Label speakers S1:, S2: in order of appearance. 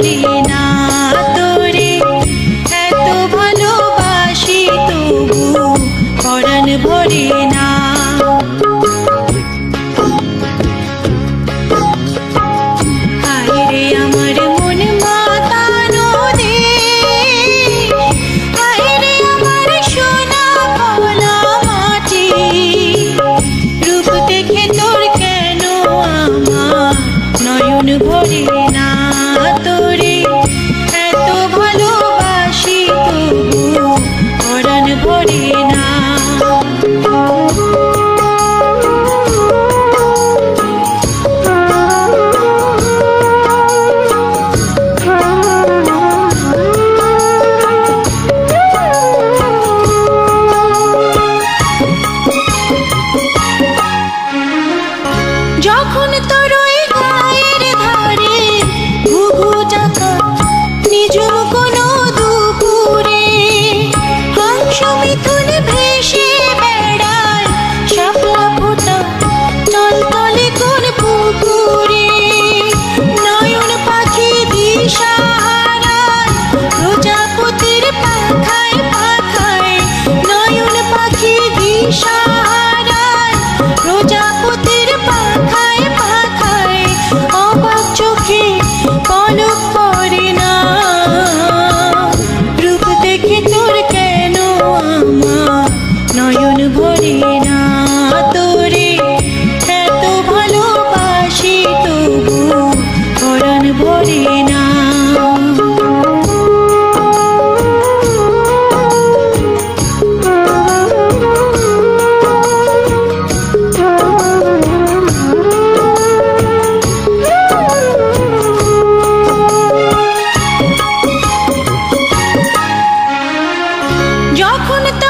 S1: পারি না এত ভরে না। ಮಾಡಿ Deus. যখন তো